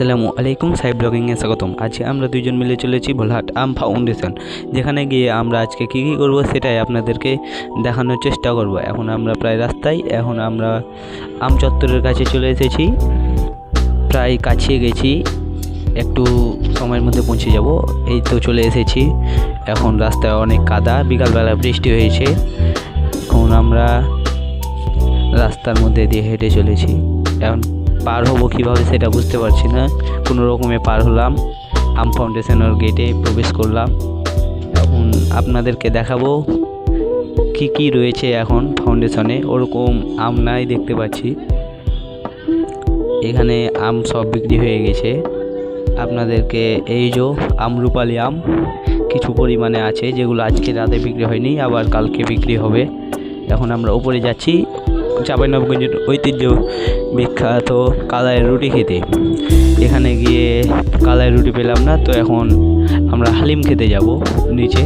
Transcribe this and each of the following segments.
আসসালামু আলাইকুম, সাই ব্লগিংয়ে স্বাগতম। আজকে আমরা দুইজন মিলে চলেছি ভোলহাট আম ফাউন্ডেশন, যেখানে গিয়ে আমরা আজকে কী কী করব সেটাই আপনাদেরকে দেখানোর চেষ্টা করব। এখন আমরা প্রায় রাস্তায়, এখন আমরা আম চত্বরের কাছে চলে এসেছি। প্রায় কাছিয়ে গেছি, একটু সময়ের মধ্যে পৌঁছে যাব। এই তো চলে এসেছি। এখন রাস্তায় অনেক কাদা, বিকালবেলা বৃষ্টি হয়েছে। এখন আমরা রাস্তার মধ্যে দিয়ে হেঁটে চলেছি। এখন পার হব কীভাবে সেটা বুঝতে পারছি না। কোনো রকমে পার হলাম। আম ফাউন্ডেশনের গেটে প্রবেশ করলাম। এখন আপনাদেরকে দেখাবো কি কি রয়েছে এখন ফাউন্ডেশনে। ওরকম আম নাই দেখতে পাচ্ছি। এখানে আম সব বিক্রি হয়ে গেছে। আপনাদেরকে এই যে আমরুপালি আম, কিছু পরিমাণে আছে যেগুলো আজকে রাতে বিক্রি হয়নি, আবার কালকে বিক্রি হবে। এখন আমরা উপরে যাচ্ছি। চাঁপাইনবাবগঞ্জের ঐতিহ্য বিখ্যাত কালাইয়ের রুটি খেতে। এখানে গিয়ে কালাইয়ের রুটি পেলাম না, তো এখন আমরা হালিম খেতে যাব নিচে।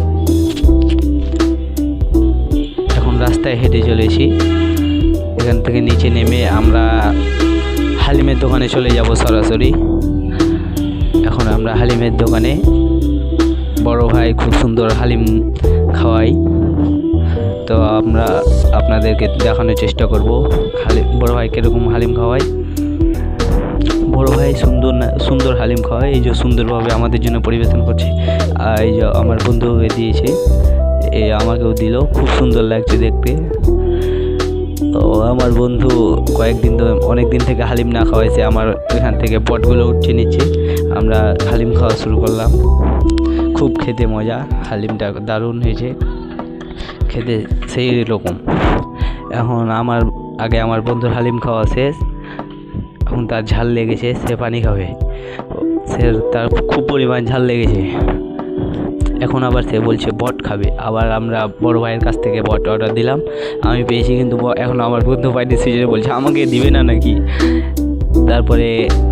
এখন রাস্তায় হেঁটে চলেছি। এখান থেকে নিচে নেমে আমরা হালিমের দোকানে চলে যাব সরাসরি। এখন আমরা হালিমের দোকানে। বড় ভাই খুব সুন্দর হালিম খাওয়াই তো আমরা আপনাদেরকে দেখানোর চেষ্টা করব। হালিম বড় ভাই কীরকম হালিম খাওয়াই বড় ভাই সুন্দর সুন্দর হালিম খাওয়ায়, এই যে সুন্দরভাবে আমাদের জন্য পরিবেশন করছে। আর এই যে আমার বন্ধুকে দিয়েছে, এ আমাকেও দিল, খুব সুন্দর লাগছে দেখতে। ও আমার বন্ধু কয়েকদিন তো অনেক দিন থেকে হালিম না খাওয়াইছে, আমার এখান থেকে পটগুলো উঠছে নিচ্ছে। আমরা হালিম খাওয়া শুরু করলাম। খুব খেতে মজা, হালিমটা দারুণ হয়েছে। খেতে সেই রকম। এখন আমার, আগে আমার বন্ধুর হালিম খাওয়া শেষ, এখন তার ঝাল লেগেছে, সে পানি খাবে। সে তার খুব পরিমাণ ঝাল লেগেছে। এখন আবার সে বলছে, বট খাবে। আবার আমরা বড় ভাইয়ের কাছ থেকে বট অর্ডার দিলাম। আমি পেয়েছি কিন্তু এখন আমার বন্ধু পাইনি সে বলছে, আমাকে দিবে না নাকি? তারপরে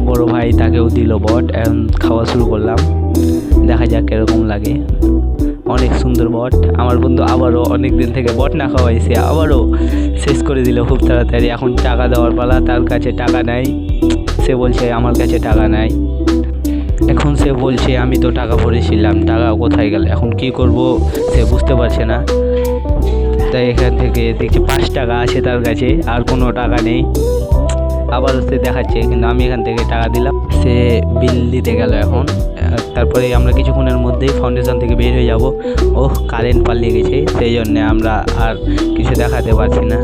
বড় ভাই তাকেও দিল বট। এখন খাওয়া শুরু করলাম। দেখা যাক কীরকম লাগে। অনেক সুন্দর বট। আমার বন্ধু আবারও অনেক দিন থেকে বট না খাওয়াইছে, আবারও শেষ করে দিল খুব তাড়াতাড়ি। এখন টাকা দেওয়ার পালা, তার কাছে টাকা নাই। সে বলছে, আমার কাছে টাকা নাই। এখন সে বলছে, আমি তো টাকা ভরেছিলাম, টাকা কোথায় গেল? এখন কি করব? সে বুঝতে পারছে না। তাই এখান থেকে দেখছি পাঁচ টাকা আছে তার কাছে, আর কোনো টাকা নেই। আবার সে দেখাচ্ছে, কিন্তু আমি এখান থেকে টাকা দিলাম। সে বিল দিতে গেল এখন। তারপরে আমরা কিছুক্ষণের মধ্যেই ফাউন্ডেশন থেকে বের হয়ে যাব। ওহ কারেন্ট পালিয়ে গেছে, সেই জন্যে আমরা আর কিছু দেখাতে পারছি না।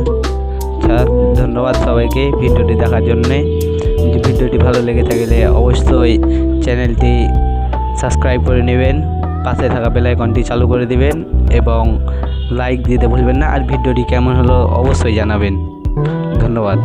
স্যার ধন্যবাদ সবাইকে ভিডিওটি দেখার জন্যে। ভিডিওটি ভালো লেগে থাকলে অবশ্যই চ্যানেলটি সাবস্ক্রাইব করে নেবেন, পাশে থাকা বেল আইকনটি চালু করে দিবেন, এবং লাইক দিতে ভুলবেন না। আর ভিডিওটি কেমন হলো অবশ্যই জানাবেন। ধন্যবাদ।